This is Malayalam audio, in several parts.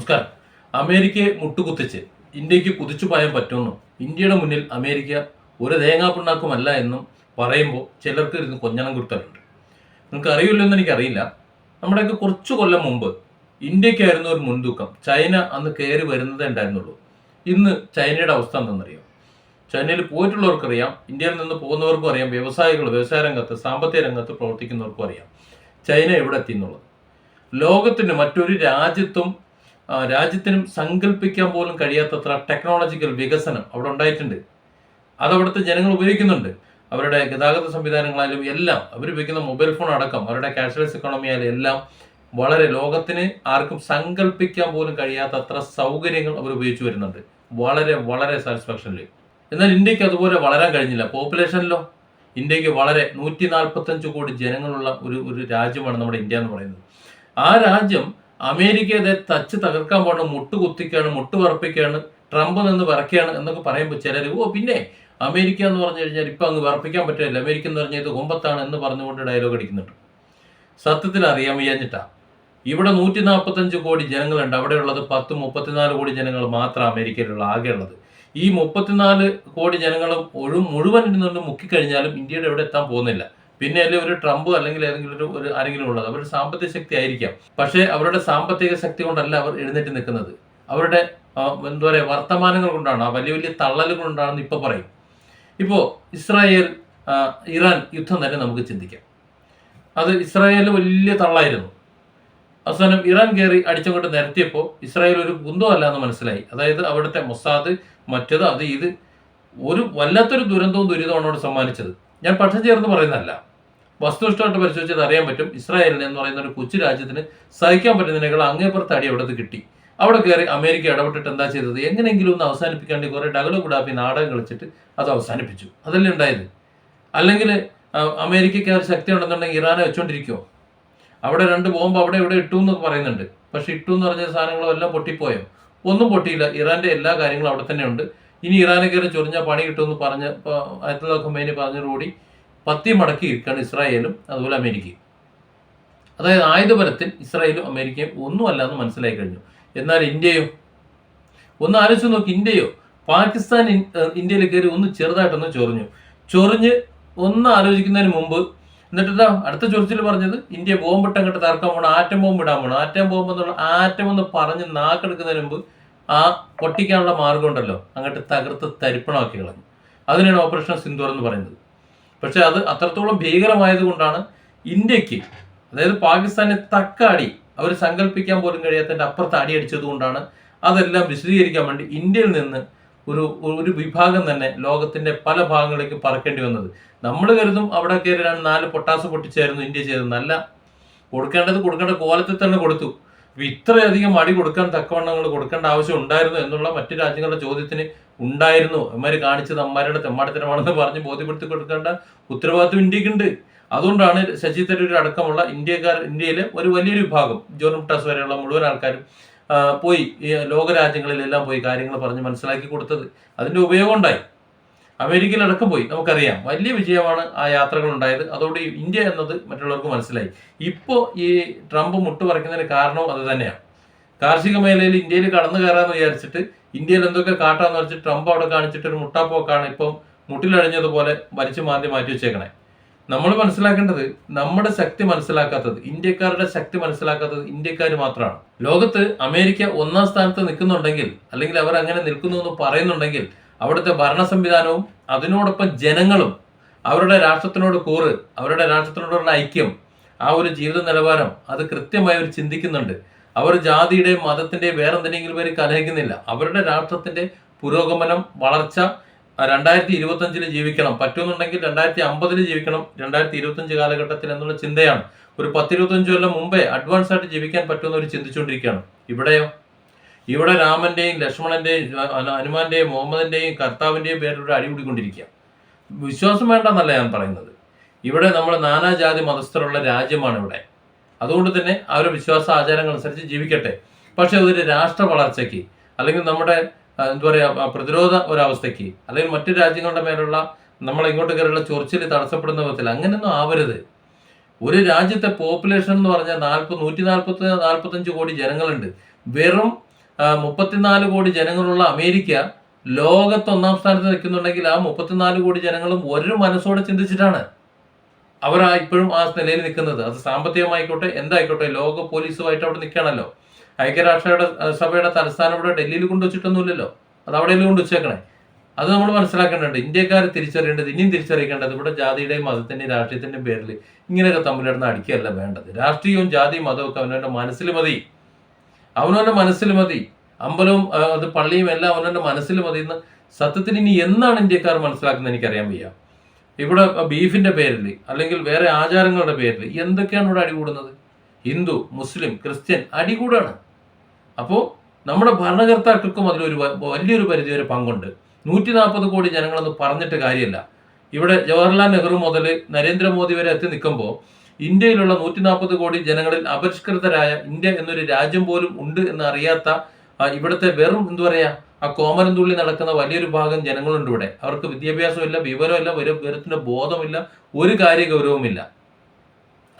നമസ്കാരം. അമേരിക്കയെ മുട്ടുകുത്തിച്ച് ഇന്ത്യയ്ക്ക് കുതിച്ചു പായാൻ പറ്റുമെന്നും ഇന്ത്യയുടെ മുന്നിൽ അമേരിക്ക ഒരു തേങ്ങാപ്പിണ്ണാക്കുമല്ല എന്നും പറയുമ്പോൾ ചിലർക്ക് ഇരുന്ന് കൊഞ്ഞണം കുത്തലുണ്ട് നിങ്ങൾക്ക് അറിയില്ലോ എന്ന് എനിക്കറിയില്ല. നമ്മുടെയൊക്കെ കുറച്ച് കൊല്ലം മുമ്പ് ഇന്ത്യക്കായിരുന്നു ഒരു മുൻതൂക്കം. ചൈന അന്ന് കയറി വരുന്നതേ ഉണ്ടായിരുന്നുള്ളൂ. ഇന്ന് ചൈനയുടെ അവസ്ഥ എന്തെന്നറിയാം ചൈനയിൽ പോയിട്ടുള്ളവർക്കറിയാം ഇന്ത്യയിൽ നിന്ന് പോകുന്നവർക്കും അറിയാം വ്യവസായികൾ വ്യവസായ രംഗത്ത് സാമ്പത്തിക രംഗത്ത് പ്രവർത്തിക്കുന്നവർക്കും അറിയാം. ചൈന എവിടെ എത്തി എന്നുള്ളത്? ലോകത്തിന് മറ്റൊരു രാജ്യത്തും രാജ്യത്തിനും സങ്കല്പിക്കാൻ പോലും കഴിയാത്തത്ര ടെക്നോളജിക്കൽ വികസനം അവിടെ ഉണ്ടായിട്ടുണ്ട്. അത് അവിടുത്തെ ജനങ്ങൾ ഉപയോഗിക്കുന്നുണ്ട്. അവരുടെ ഗതാഗത സംവിധാനങ്ങളായാലും എല്ലാം അവർ ഉപയോഗിക്കുന്ന മൊബൈൽ ഫോൺ അടക്കം അവരുടെ ക്യാഷ്ലെസ് എക്കോണമി ആയാലും എല്ലാം വളരെ ലോകത്തിന് ആർക്കും സങ്കല്പിക്കാൻ പോലും കഴിയാത്തത്ര സൗകര്യങ്ങൾ അവർ ഉപയോഗിച്ചു വരുന്നുണ്ട്. വളരെ വളരെ സാറ്റിസ്ഫാക്ഷനിൽ എന്നാൽ ഇന്ത്യയ്ക്ക് അതുപോലെ വളരാൻ കഴിഞ്ഞില്ല. പോപ്പുലേഷനിലോ ഇന്ത്യയ്ക്ക് വളരെ നൂറ്റി നാൽപ്പത്തഞ്ച് കോടി ജനങ്ങളുള്ള ഒരു ഒരു രാജ്യമാണ് നമ്മുടെ ഇന്ത്യ എന്ന് പറയുന്നത്. ആ രാജ്യം അമേരിക്കയെ തച്ച് തകർക്കാൻ പോകണം മുട്ട് കുത്തിക്കാണ് മുട്ട് ട്രംപ് നിന്ന് വിറക്കുകയാണ് എന്നൊക്കെ പറയുമ്പോൾ ചിലർ ഓ പിന്നെ അമേരിക്ക എന്ന് പറഞ്ഞു കഴിഞ്ഞാൽ ഇപ്പം അങ്ങ് വിറപ്പിക്കാൻ പറ്റില്ല അമേരിക്ക എന്ന് പറഞ്ഞാൽ ഇത് എന്ന് പറഞ്ഞുകൊണ്ട് ഡയലോഗ് അടിക്കുന്നുണ്ട്. സത്യത്തിൽ അറിയാൻ വയ്യാഞ്ഞിട്ടാ. ഇവിടെ നൂറ്റി നാൽപ്പത്തഞ്ച് കോടി ജനങ്ങളുണ്ട്. അവിടെയുള്ളത് പത്ത് മുപ്പത്തിനാല് കോടി ജനങ്ങൾ മാത്രം അമേരിക്കയിലുള്ള ആകെ ഉള്ളത്. ഈ മുപ്പത്തിനാല് കോടി ജനങ്ങളും ഒഴു മുഴുവൻ ഇരുന്നുകൊണ്ട് മുക്കിക്കഴിഞ്ഞാലും ഇന്ത്യയുടെ എവിടെ എത്താൻ പോകുന്നില്ല. പിന്നെ അല്ലെങ്കിൽ ഒരു ട്രംപ് അല്ലെങ്കിൽ ഏതെങ്കിലും ഒരു ഒരു ആരെങ്കിലും ഉള്ളത്. അവരുടെ സാമ്പത്തിക ശക്തി ആയിരിക്കാം. പക്ഷേ അവരുടെ സാമ്പത്തിക ശക്തി കൊണ്ടല്ല അവർ എഴുന്നേറ്റ് നിൽക്കുന്നത്. അവരുടെ എന്താ പറയുക വർത്തമാനങ്ങൾ കൊണ്ടാണ് ആ വലിയ വലിയ തള്ളലുകൾ കൊണ്ടാണെന്ന് ഇപ്പൊ പറയും. ഇപ്പോ ഇസ്രായേൽ ഇറാൻ യുദ്ധം തന്നെ നമുക്ക് ചിന്തിക്കാം. അത് ഇസ്രായേൽ വലിയ തള്ളായിരുന്നു. അവസാനം ഇറാൻ കയറി അടിച്ചങ്ങോട്ട് നിരത്തിയപ്പോൾ ഇസ്രായേൽ ഒരു കുന്തമല്ല എന്ന് മനസ്സിലായി. അതായത് അവിടുത്തെ മൊസാദ് മറ്റത് അത് ഇത് ഒരു വല്ലാത്തൊരു ദുരന്തവും ദുരിതമാണ് അവിടെ സമ്മാനിച്ചത്. ഞാൻ പക്ഷം ചേർന്ന് പറയുന്നതല്ല. വസ്തുനിഷ്ഠമായിട്ട് പരിശോധിച്ചത് അറിയാൻ പറ്റും. ഇസ്രായേലിന് എന്ന് പറയുന്ന ഒരു കൊച്ചു രാജ്യത്തിന് സഹിക്കാൻ പറ്റുന്നതിനേക്കാൾ അങ്ങേപ്പുറത്ത് അടി അവിടുത്തെ കിട്ടി. അവിടെ കയറി അമേരിക്ക ഇടപെട്ടിട്ട് എന്താ ചെയ്തത്? എങ്ങനെയെങ്കിലും ഒന്ന് അവസാനിപ്പിക്കാണ്ട് കുറേ ഡഗലോ കൂടാപ്പി നാടകം കളിച്ചിട്ട് അത് അവസാനിപ്പിച്ചു. അതല്ലേ ഉണ്ടായത്? അല്ലെങ്കിൽ അമേരിക്കയ്ക്ക് ഒരു ശക്തി ഉണ്ടെന്നുണ്ടെങ്കിൽ ഇറാനെ വെച്ചോണ്ടിരിക്കുമോ അവിടെ രണ്ട് ബോംബ് അവിടെ ഇവിടെ ഇട്ടു എന്നൊക്കെ പറയുന്നുണ്ട്. പക്ഷെ ഇട്ടു എന്ന് പറഞ്ഞ സാധനങ്ങളും എല്ലാം പൊട്ടിപ്പോയോ? ഒന്നും പൊട്ടിയില്ല. ഇറാന്റെ എല്ലാ കാര്യങ്ങളും അവിടെ തന്നെ ഉണ്ട് ഇനി ഇറാനെ കയറി ചൊറിഞ്ഞാൽ പണി കിട്ടുമെന്ന് പറഞ്ഞ് ഖുമേനി പറഞ്ഞു പറഞ്ഞതോടുകൂടി പത്തി മടക്കി ഇരിക്കുകയാണ് ഇസ്രായേലും അതുപോലെ അമേരിക്കയും. അതായത് ആയുധപരത്തിൽ ഇസ്രായേലും അമേരിക്കയും ഒന്നുമല്ല എന്ന് മനസ്സിലായി കഴിഞ്ഞു. എന്നാൽ ഇന്ത്യയോ? ഒന്ന് ആലോചിച്ച് നോക്കി ഇന്ത്യയോ? പാകിസ്ഥാൻ ഇന്ത്യയിൽ കയറി ഒന്ന് ചെറുതായിട്ടൊന്ന് ചൊറിഞ്ഞു. ചൊറിഞ്ഞ് ഒന്ന് ആലോചിക്കുന്നതിന് മുമ്പ് എന്നിട്ട് അടുത്ത ചൊറിച്ചിൽ പറഞ്ഞത്? ഇന്ത്യ ബോംബിട്ട് അങ്ങോട്ട് തർക്കം പോകണം ആറ്റം ബോംബ് ഇടാൻ പോകണം ആറ്റം ബോംബ് എന്നുള്ള ആറ്റം എന്ന് പറഞ്ഞ് നാക്കെടുക്കുന്നതിന് മുമ്പ് ആ പൊട്ടിക്കാനുള്ള മാർഗം ഉണ്ടല്ലോ അങ്ങോട്ട് തകർത്ത് തരിപ്പണമാക്കി കളഞ്ഞു. അതിനാണ് ഓപ്പറേഷൻ സിന്ദൂർ എന്ന് പറയുന്നത്. പക്ഷെ അത് അത്രത്തോളം ഭീകരമായത് കൊണ്ടാണ് ഇന്ത്യയ്ക്ക് അതായത് പാകിസ്ഥാനെ തക്കാടി അവർ സങ്കല്പിക്കാൻ പോലും കഴിയാത്തതിന്റെ അപ്പുറത്ത് അടി അടിച്ചതുകൊണ്ടാണ് അതെല്ലാം വിശദീകരിക്കാൻ വേണ്ടി ഇന്ത്യയിൽ നിന്ന് ഒരു ഒരു വിഭാഗം തന്നെ ലോകത്തിന്റെ പല ഭാഗങ്ങളിലേക്ക് പറക്കേണ്ടി വന്നത്. നമ്മൾ കരുതും അവിടെ കയറിയാണ് നാല് പൊട്ടാസ് പൊട്ടിച്ചായിരുന്നു ഇന്ത്യ ചെയ്തതെന്നല്ല കൊടുക്കേണ്ടത് കൊടുക്കേണ്ട കോലത്തിൽ തന്നെ കൊടുത്തു. ഇത്രയധികം അടി കൊടുക്കാൻ തക്കവണ്ണങ്ങൾ കൊടുക്കേണ്ട ആവശ്യം ഉണ്ടായിരുന്നു എന്നുള്ള മറ്റു രാജ്യങ്ങളുടെ ചോദ്യത്തിന് ഉണ്ടായിരുന്നു. അമ്മമാര് കാണിച്ചത് അമ്മമാരുടെ തെമ്മാടിത്തരമാണെന്ന് പറഞ്ഞ് ബോധ്യപ്പെടുത്തി കൊടുക്കേണ്ട ഉത്തരവാദിത്വം ഇന്ത്യക്കുണ്ട് അതുകൊണ്ടാണ് ശശി തരൂർ അടക്കമുള്ള ഇന്ത്യക്കാർ ഇന്ത്യയിലെ ഒരു വലിയൊരു വിഭാഗം ജോൺ മുട്ടാസ് വരെയുള്ള മുഴുവൻ ആൾക്കാരും പോയി ഈ ലോകരാജ്യങ്ങളിലെല്ലാം പോയി കാര്യങ്ങൾ പറഞ്ഞ് മനസ്സിലാക്കി കൊടുത്തത്. അതിന്റെ ഉപയോഗം ഉണ്ടായി. അമേരിക്കയിലടക്കം പോയി നമുക്കറിയാം. വലിയ വിജയമാണ് ആ യാത്രകൾ ഉണ്ടായത് അതോടെ ഇന്ത്യ എന്നത് മറ്റുള്ളവർക്ക് മനസ്സിലായി. ഇപ്പോൾ ഈ ട്രംപ് മുട്ട് പറിക്കുന്നതിന് കാരണവും അത് തന്നെയാണ്. കാർഷിക മേഖലയിൽ ഇന്ത്യയിൽ കടന്നു കയറാന്ന് വിചാരിച്ചിട്ട് ഇന്ത്യയിൽ എന്തൊക്കെ കാട്ടാന്ന് വെച്ച് ട്രംപ് അവിടെ കാണിച്ചിട്ട് ഒരു മുട്ടാപ്പോക്കാണ് ഇപ്പം മുട്ടിലഴിഞ്ഞതുപോലെ വലിച്ചു മാന്തി മാറ്റി വെച്ചേക്കണേ. നമ്മൾ മനസ്സിലാക്കേണ്ടത് നമ്മുടെ ശക്തി മനസ്സിലാക്കാത്തത് ഇന്ത്യക്കാരുടെ ശക്തി മനസ്സിലാക്കാത്തത് ഇന്ത്യക്കാർ മാത്രമാണ്. ലോകത്ത് അമേരിക്ക ഒന്നാം സ്ഥാനത്ത് നിൽക്കുന്നുണ്ടെങ്കിൽ അല്ലെങ്കിൽ അവർ അങ്ങനെ നിൽക്കുന്നു എന്ന് പറയുന്നുണ്ടെങ്കിൽ അവിടുത്തെ ഭരണ സംവിധാനവും അതിനോടൊപ്പം ജനങ്ങളും അവരുടെ രാഷ്ട്രത്തിനോട് കൂറ് അവരുടെ രാഷ്ട്രത്തിനോടുള്ള ഐക്യം ആ ഒരു ജീവിത നിലവാരം അത് കൃത്യമായി അവർ ചിന്തിക്കുന്നുണ്ട്. അവർ ജാതിയുടെ മതത്തിന്റെ വേറെ എന്തിനെങ്കിലും പേര് കലഹിക്കുന്നില്ല. അവരുടെ രാഷ്ട്രത്തിന്റെ പുരോഗമനം വളർച്ച രണ്ടായിരത്തി ഇരുപത്തി അഞ്ചിൽ ജീവിക്കണം. പറ്റുമെന്നുണ്ടെങ്കിൽ രണ്ടായിരത്തി അമ്പതിൽ ജീവിക്കണം. രണ്ടായിരത്തി ഇരുപത്തി അഞ്ച് കാലഘട്ടത്തിൽ എന്നുള്ള ചിന്തയാണ്. ഒരു പത്തിരുപത്തഞ്ച് കൊല്ലം മുമ്പേ അഡ്വാൻസ് ആയിട്ട് ജീവിക്കാൻ പറ്റുമെന്ന് അവർ ചിന്തിച്ചുകൊണ്ടിരിക്കുകയാണ്. ഇവിടെയോ? ഇവിടെ രാമന്റെയും ലക്ഷ്മണന്റെയും ഹനുമാന്റെയും മുഹമ്മദിന്റെയും കർത്താവിന്റെയും പേരിലൂടെ അടികൂടിക്കൊണ്ടിരിക്കുക വിശ്വാസം വേണ്ടെന്നല്ല ഞാൻ പറയുന്നത്. ഇവിടെ നമ്മൾ നാനാജാതി മതസ്ഥരുള്ള രാജ്യമാണ് ഇവിടെ. അതുകൊണ്ട് തന്നെ അവരുടെ വിശ്വാസ ആചാരങ്ങൾ അനുസരിച്ച് ജീവിക്കട്ടെ. പക്ഷേ ഒരു രാഷ്ട്ര വളർച്ചയ്ക്ക് അല്ലെങ്കിൽ നമ്മുടെ എന്താ പറയുക പ്രതിരോധ ഒരവസ്ഥയ്ക്ക് അല്ലെങ്കിൽ മറ്റു രാജ്യങ്ങളുടെ മേലുള്ള നമ്മൾ ഇങ്ങോട്ട് കയറിയുള്ള ചൊറിച്ചിൽ തടസ്സപ്പെടുന്ന വിധത്തിൽ അങ്ങനെയൊന്നും ആവരുത്. ഒരു രാജ്യത്തെ പോപ്പുലേഷൻ എന്ന് പറഞ്ഞാൽ നാൽപ്പത് നൂറ്റി നാൽപ്പത്തി നാൽപ്പത്തഞ്ച് കോടി ജനങ്ങളുണ്ട്. വെറും ആ, മുപ്പത്തിനാല് കോടി ജനങ്ങളുള്ള അമേരിക്ക ലോകത്ത് ഒന്നാം സ്ഥാനത്ത് നിൽക്കുന്നുണ്ടെങ്കിൽ ആ മുപ്പത്തിനാല് കോടി ജനങ്ങളും ഒരു മനസ്സോടെ ചിന്തിച്ചിട്ടാണ്. അവർ ആ ഇപ്പോഴും ആ നിലയിൽ നിൽക്കുന്നത്. അത് സാമ്പത്തികമായിക്കോട്ടെ എന്തായിക്കോട്ടെ ലോക പോലീസുമായിട്ട് അവിടെ നിൽക്കണമല്ലോ ഐക്യരാഷ്ട്രയുടെ സഭയുടെ തലസ്ഥാനം ഇവിടെ ഡൽഹിയിൽ കൊണ്ടുവച്ചിട്ടൊന്നുമില്ലല്ലോ. അത് അവിടെയല്ലേ കൊണ്ട് വെച്ചേക്കണേ അത് നമ്മൾ മനസ്സിലാക്കേണ്ടതുണ്ട്. ഇന്ത്യക്കാർ തിരിച്ചറിയേണ്ടത് ഇനിയും തിരിച്ചറിയിക്കേണ്ടത് ഇവിടെ ജാതിയുടെയും മതത്തിന്റെയും രാഷ്ട്രീയത്തിന്റെയും പേരിൽ ഇങ്ങനെയൊക്കെ തമ്മിലിടുന്ന അടിക്കുകയല്ല വേണ്ടത്. രാഷ്ട്രീയവും ജാതിയും മതവും ഒക്കെ അവനവന്റെ മനസ്സിൽ മതി. അവനവന്റെ മനസ്സിൽ മതി. അമ്പലവും അത് പള്ളിയും എല്ലാം അവനവന്റെ മനസ്സിൽ മതി എന്ന് സത്യത്തിന് ഇനി എന്നാണ് ഇന്ത്യക്കാർ മനസ്സിലാക്കുന്നത് എനിക്കറിയാൻ വയ്യ. ഇവിടെ ബീഫിന്റെ പേരിൽ അല്ലെങ്കിൽ വേറെ ആചാരങ്ങളുടെ പേരിൽ എന്തൊക്കെയാണ് ഇവിടെ അടികൂടുന്നത് ഹിന്ദു മുസ്ലിം ക്രിസ്ത്യൻ അടികൂടാണ് അപ്പോൾ നമ്മുടെ ഭരണകർത്താക്കൾക്കും അതിലൊരു വലിയൊരു പരിധി വരെ പങ്കുണ്ട്. നൂറ്റി നാൽപ്പത് കോടി ജനങ്ങളെന്ന് പറഞ്ഞിട്ട് കാര്യമില്ല. ഇവിടെ ജവഹർലാൽ നെഹ്റു മുതൽ നരേന്ദ്രമോദി വരെ എത്തി നിൽക്കുമ്പോൾ ഇന്ത്യയിലുള്ള നൂറ്റി നാൽപ്പത് കോടി ജനങ്ങളിൽ അപരിഷ്കൃതരായ ഇന്ത്യ എന്നൊരു രാജ്യം പോലും ഉണ്ട് എന്ന് അറിയാത്ത ഇവിടുത്തെ വെറും എന്താ പറയാ ആ കോമരം തുള്ളി നടക്കുന്ന വലിയൊരു ഭാഗം ജനങ്ങളുണ്ട് ഇവിടെ. അവർക്ക് വിദ്യാഭ്യാസമില്ല വിവരമില്ല വിവരത്തിന്റെ ബോധമില്ല ഒരു കാര്യ ഗൗരവമില്ല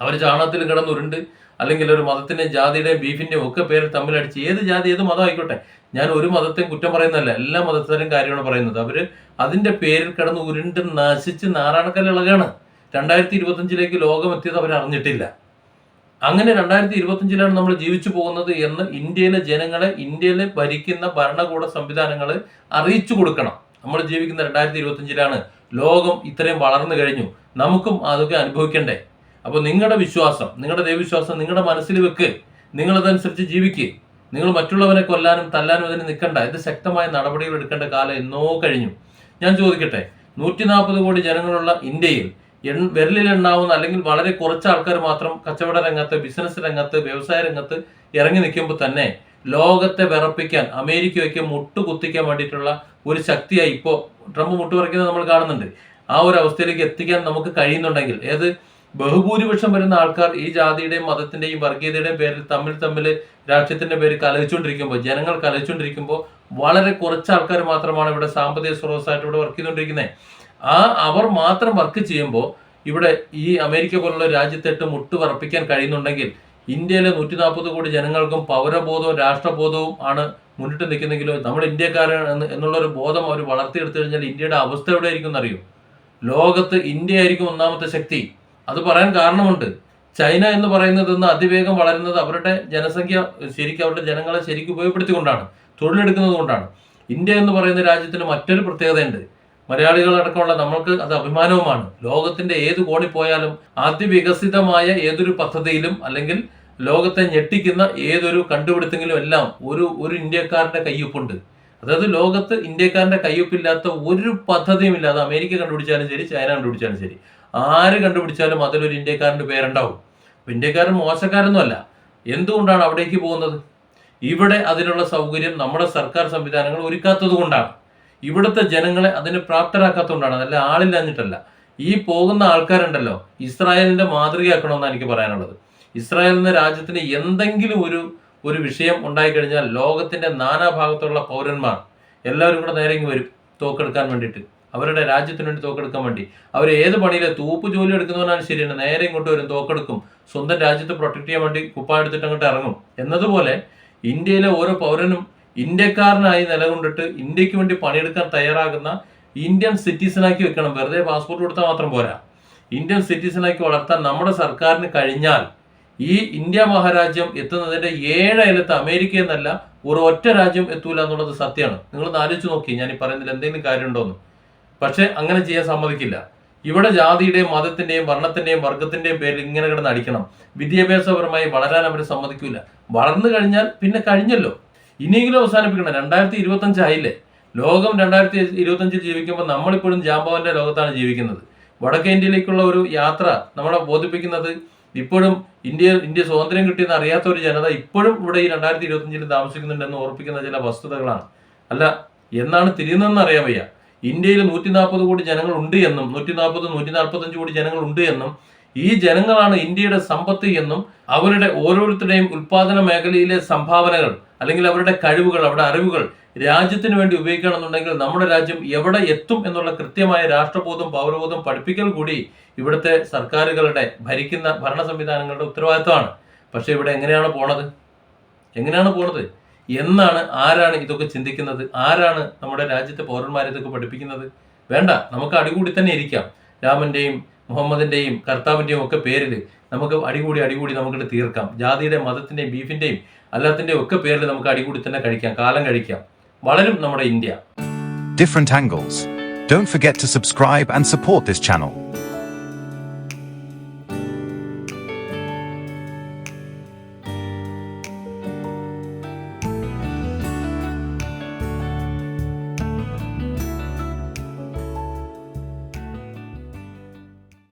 അവർ ചാണകത്തിൽ കിടന്നുരുണ്ട് അല്ലെങ്കിൽ ഒരു മതത്തിന്റെയും ജാതിയുടെയും ബീഫിന്റെയും ഒക്കെ പേരിൽ തമ്മിലടിച്ച് ഏത് ജാതി ഏത് മതം ആയിക്കോട്ടെ ഞാൻ ഒരു മതത്തെയും കുറ്റം പറയുന്നതല്ല എല്ലാ മതത്തിലും കാര്യമാണ് പറയുന്നത്. അവർ അതിന്റെ പേരിൽ കിടന്ന് ഉരുണ്ട് നശിച്ച് നാരായണക്കല്ലിളകാണ് രണ്ടായിരത്തി ഇരുപത്തഞ്ചിലേക്ക് ലോകം എത്തിയത് അവർ അറിഞ്ഞിട്ടില്ല അങ്ങനെ രണ്ടായിരത്തി ഇരുപത്തിയഞ്ചിലാണ് നമ്മൾ ജീവിച്ചു പോകുന്നത് എന്ന് ഇന്ത്യയിലെ ജനങ്ങളെ ഇന്ത്യയിലെ ഭരിക്കുന്ന ഭരണകൂട സംവിധാനങ്ങൾ അറിയിച്ചു കൊടുക്കണം. നമ്മൾ ജീവിക്കുന്ന രണ്ടായിരത്തി ഇരുപത്തിയഞ്ചിലാണ് ലോകം ഇത്രയും വളർന്നു കഴിഞ്ഞു. നമുക്കും അതൊക്കെ അനുഭവിക്കണ്ടേ? അപ്പോൾ നിങ്ങളുടെ വിശ്വാസം നിങ്ങളുടെ ദൈവവിശ്വാസം നിങ്ങളുടെ മനസ്സിൽ വെക്ക്. നിങ്ങളതനുസരിച്ച് ജീവിക്കുക നിങ്ങൾ മറ്റുള്ളവരെ കൊല്ലാനും തല്ലാനും അതിന് നിൽക്കണ്ട. ഇത് ശക്തമായ നടപടികൾ എടുക്കേണ്ട കാലം എന്നോ കഴിഞ്ഞു. ഞാൻ ചോദിക്കട്ടെ നൂറ്റി നാൽപ്പത് കോടി ജനങ്ങളുള്ള ഇന്ത്യയിൽ എൺ അല്ലെങ്കിൽ വളരെ കുറച്ച് ആൾക്കാർ മാത്രം കച്ചവട രംഗത്ത് ബിസിനസ് രംഗത്ത് വ്യവസായ രംഗത്ത് ഇറങ്ങി നിൽക്കുമ്പോൾ തന്നെ ലോകത്തെ വിറപ്പിക്കാൻ അമേരിക്കയൊക്കെ മുട്ടുകുത്തിക്കാൻ വേണ്ടിയിട്ടുള്ള ഒരു ശക്തിയായി ഇപ്പോൾ ട്രംപ് മുട്ടുപറിക്കുന്നത് നമ്മൾ കാണുന്നുണ്ട്. ആ ഒരു അവസ്ഥയിലേക്ക് എത്തിക്കാൻ നമുക്ക് കഴിയുന്നുണ്ടെങ്കിൽ ഏത് ബഹുഭൂരിപക്ഷം വരുന്ന ആൾക്കാർ ഈ ജാതിയുടെയും മതത്തിന്റെയും വർഗീയതയുടെയും പേരിൽ തമ്മിൽ തമ്മിൽ രാഷ്ട്രീയത്തിന്റെ പേര് കലഹിച്ചുകൊണ്ടിരിക്കുമ്പോൾ ജനങ്ങൾ കലഹിച്ചുകൊണ്ടിരിക്കുമ്പോൾ വളരെ കുറച്ച് ആൾക്കാർ മാത്രമാണ് ഇവിടെ സാമ്പത്തിക സ്രോതസ്സായിട്ട് ഇവിടെ വർക്ക് ചെയ്തുകൊണ്ടിരിക്കുന്നത്. ആ അവർ മാത്രം വർക്ക് ചെയ്യുമ്പോൾ ഇവിടെ ഈ അമേരിക്ക പോലുള്ള രാജ്യത്തിട്ട് മുട്ട് വറപ്പിക്കാൻ കഴിയുന്നുണ്ടെങ്കിൽ ഇന്ത്യയിലെ നൂറ്റി നാൽപ്പത് കോടി ജനങ്ങൾക്കും പൗരബോധവും രാഷ്ട്രബോധവും ആണ് മുന്നിട്ട് നിൽക്കുന്നെങ്കിലും നമ്മൾ ഇന്ത്യക്കാരാണ് എന്നുള്ള എന്നുള്ളൊരു ബോധം അവർ വളർത്തിയെടുത്തു കഴിഞ്ഞാൽ ഇന്ത്യയുടെ അവസ്ഥ എവിടെ ആയിരിക്കും എന്നറിയോ? ലോകത്ത് ഇന്ത്യ ആയിരിക്കും ഒന്നാമത്തെ ശക്തി. അത് പറയാൻ കാരണമുണ്ട്. ചൈന എന്ന് പറയുന്നത് ഇന്ന് അതിവേഗം വളരുന്നത് അവരുടെ ജനസംഖ്യ ശരിക്കും അവരുടെ ജനങ്ങളെ ശരിക്കും ഉപയോഗപ്പെടുത്തിക്കൊണ്ടാണ് തൊഴിലെടുക്കുന്നത് കൊണ്ടാണ് ഇന്ത്യ എന്ന് പറയുന്ന രാജ്യത്തിന് മറ്റൊരു പ്രത്യേകതയുണ്ട്. മലയാളികളടക്കമുള്ള നമ്മൾക്ക് അത് അഭിമാനവുമാണ്. ലോകത്തിന്റെ ഏത് കോണി പോയാലും അതിവികസിതമായ ഏതൊരു പദ്ധതിയിലും അല്ലെങ്കിൽ ലോകത്തെ ഞെട്ടിക്കുന്ന ഏതൊരു കണ്ടുപിടുത്തെങ്കിലും എല്ലാം ഒരു ഒരു ഇന്ത്യക്കാരന്റെ കയ്യൊപ്പുണ്ട്. അതായത് ലോകത്ത് ഇന്ത്യക്കാരന്റെ കയ്യൊപ്പില്ലാത്ത ഒരു പദ്ധതിയും ഇല്ല അത് അമേരിക്ക കണ്ടുപിടിച്ചാലും ശരി ചൈന കണ്ടുപിടിച്ചാലും ശരി ആര് കണ്ടുപിടിച്ചാലും അതിലൊരു ഇന്ത്യക്കാരന്റെ പേരുണ്ടാവും. അപ്പൊ ഇന്ത്യക്കാരൻ മോശക്കാരൊന്നും അല്ല എന്തുകൊണ്ടാണ് അവിടേക്ക് പോകുന്നത്? ഇവിടെ അതിനുള്ള സൗകര്യം നമ്മുടെ സർക്കാർ സംവിധാനങ്ങൾ ഒരുക്കാത്തത് കൊണ്ടാണ്. ഇവിടുത്തെ ജനങ്ങളെ അതിന് പ്രാപ്തരാക്കാത്തതുകൊണ്ടാണ് അതല്ല ആളില്ലാഞ്ഞിട്ടല്ല. ഈ പോകുന്ന ആൾക്കാരുണ്ടല്ലോ ഇസ്രായേലിന്റെ മാതൃകയാക്കണമെന്നാണ് എനിക്ക് പറയാനുള്ളത്. ഇസ്രായേൽ എന്ന രാജ്യത്തിന് എന്തെങ്കിലും ഒരു ഒരു വിഷയം ഉണ്ടായിക്കഴിഞ്ഞാൽ ലോകത്തിന്റെ നാനാഭാഗത്തുള്ള പൗരന്മാർ എല്ലാവരും കൂടെ നേരെ വരും തോക്കെടുക്കാൻ വേണ്ടിയിട്ട്. അവരുടെ രാജ്യത്തിന് വേണ്ടി തോക്കെടുക്കാൻ വേണ്ടി. അവർ ഏത് പണിയിലെ തൂപ്പ് ജോലി എടുക്കുന്നവനാണ് ശരിയാണ് നേരെ ഇങ്ങോട്ട് വരും തോക്കെടുക്കും. സ്വന്തം രാജ്യത്തെ പ്രൊട്ടക്ട് ചെയ്യാൻ വേണ്ടി കുപ്പായ എടുത്തിട്ട് അങ്ങോട്ട് ഇറങ്ങും. എന്നതുപോലെ ഇന്ത്യയിലെ ഓരോ പൗരനും ഇന്ത്യക്കാരനായി നിലകൊണ്ടിട്ട് ഇന്ത്യയ്ക്ക് വേണ്ടി പണിയെടുക്കാൻ തയ്യാറാകുന്ന ഇന്ത്യൻ സിറ്റിസണാക്കി വെക്കണം. വെറുതെ പാസ്പോർട്ട് കൊടുത്താൽ മാത്രം പോരാ. ഇന്ത്യൻ സിറ്റിസണാക്കി വളർത്താൻ നമ്മുടെ സർക്കാരിന് കഴിഞ്ഞാൽ ഈ ഇന്ത്യ മഹാരാജ്യം എത്തുന്നതിന്റെ ഏഴ് അയലത്ത് അമേരിക്ക എന്നല്ല ഒരു ഒറ്റ രാജ്യം എത്തൂല എന്നുള്ളത് സത്യമാണ്. നിങ്ങൾ ആലോചിച്ച് നോക്കി. ഞാൻ ഈ പറയുന്നതിൽ എന്തെങ്കിലും കാര്യമുണ്ടോന്ന് പക്ഷെ അങ്ങനെ ചെയ്യാൻ സമ്മതിക്കില്ല. ഇവിടെ ജാതിയുടെയും മതത്തിന്റെയും വർണത്തിന്റെയും വർഗത്തിന്റെയും പേരിൽ ഇങ്ങനെ കിടന്ന് അടിക്കണം. വിദ്യാഭ്യാസപരമായി വളരാൻ അവർ സമ്മതിക്കില്ല വളർന്നു കഴിഞ്ഞാൽ പിന്നെ കഴിഞ്ഞല്ലോ. ഇനിയെങ്കിലും അവസാനിപ്പിക്കണം രണ്ടായിരത്തി അഞ്ചായില്ലേ ലോകം രണ്ടായിരത്തി ഇരുപത്തി അഞ്ചിൽ ജീവിക്കുമ്പോൾ നമ്മളിപ്പോഴും ജാമ്പവന്റെ ലോകത്താണ് ജീവിക്കുന്നത്. വടക്കേ ഇന്ത്യയിലേക്കുള്ള ഒരു യാത്ര നമ്മളെ ബോധിപ്പിക്കുന്നത് ഇപ്പോഴും ഇന്ത്യ ഇന്ത്യ സ്വാതന്ത്ര്യം കിട്ടിയെന്ന് അറിയാത്ത ഒരു ജനത ഇപ്പോഴും ഇവിടെ ഈ രണ്ടായിരത്തി ഇരുപത്തി അഞ്ചിൽ താമസിക്കുന്നുണ്ടെന്ന് ഓർപ്പിക്കുന്ന ചില വസ്തുതകളാണ്. അല്ല എന്നാണ് തിരിയുന്നതെന്ന് അറിയാൻ വയ്യ. ഇന്ത്യയിൽ നൂറ്റി നാൽപ്പത് കോടി ജനങ്ങൾ ഉണ്ട് എന്നും നൂറ്റി നാൽപ്പത് നൂറ്റി നാൽപ്പത്തഞ്ച് കോടി ജനങ്ങൾ ഉണ്ട് എന്നും ഈ ജനങ്ങളാണ് ഇന്ത്യയുടെ സമ്പത്ത് എന്നും അവരുടെ ഓരോരുത്തരുടെയും ഉൽപാദന മേഖലയിലെ സംഭാവനകൾ അല്ലെങ്കിൽ അവരുടെ കഴിവുകൾ അവരുടെ അറിവുകൾ രാജ്യത്തിന് വേണ്ടി ഉപയോഗിക്കണമെന്നുണ്ടെങ്കിൽ നമ്മുടെ രാജ്യം എവിടെ എത്തും എന്നുള്ള കൃത്യമായ രാഷ്ട്രബോധം പൗരബോധം പഠിപ്പിക്കൽ കൂടി ഇവിടുത്തെ സർക്കാരുകളുടെ ഭരിക്കുന്ന ഭരണ സംവിധാനങ്ങളുടെ ഉത്തരവാദിത്തമാണ് പക്ഷെ ഇവിടെ എങ്ങനെയാണ് പോണത്? എങ്ങനെയാണ് പോണത്? എന്നാണ് ആരാണ് ഇതൊക്കെ ചിന്തിക്കുന്നത്? ആരാണ് നമ്മുടെ രാജ്യത്തെ പൗരന്മാരെ ഇതൊക്കെ പഠിപ്പിക്കുന്നത്? വേണ്ട നമുക്ക് അടികൂടി തന്നെ ഇരിക്കാം. രാമന്റെയും മുഹമ്മദിന്റെയും കർത്താവിന്റെയും ഒക്കെ പേരിൽ നമുക്ക് അടികൂടി അടികൂടി നമുക്കിട്ട് തീർക്കാം ജാതിയുടെ മതത്തിന്റെയും ബീഫിന്റെയും അല്ലാത്തിന്റെയും ഒക്കെ പേരിൽ നമുക്ക് അടികൂടി തന്നെ കഴിക്കാം കാലം കഴിക്കാം വളരും നമ്മുടെ India different angles. Don't forget to subscribe and support this channel.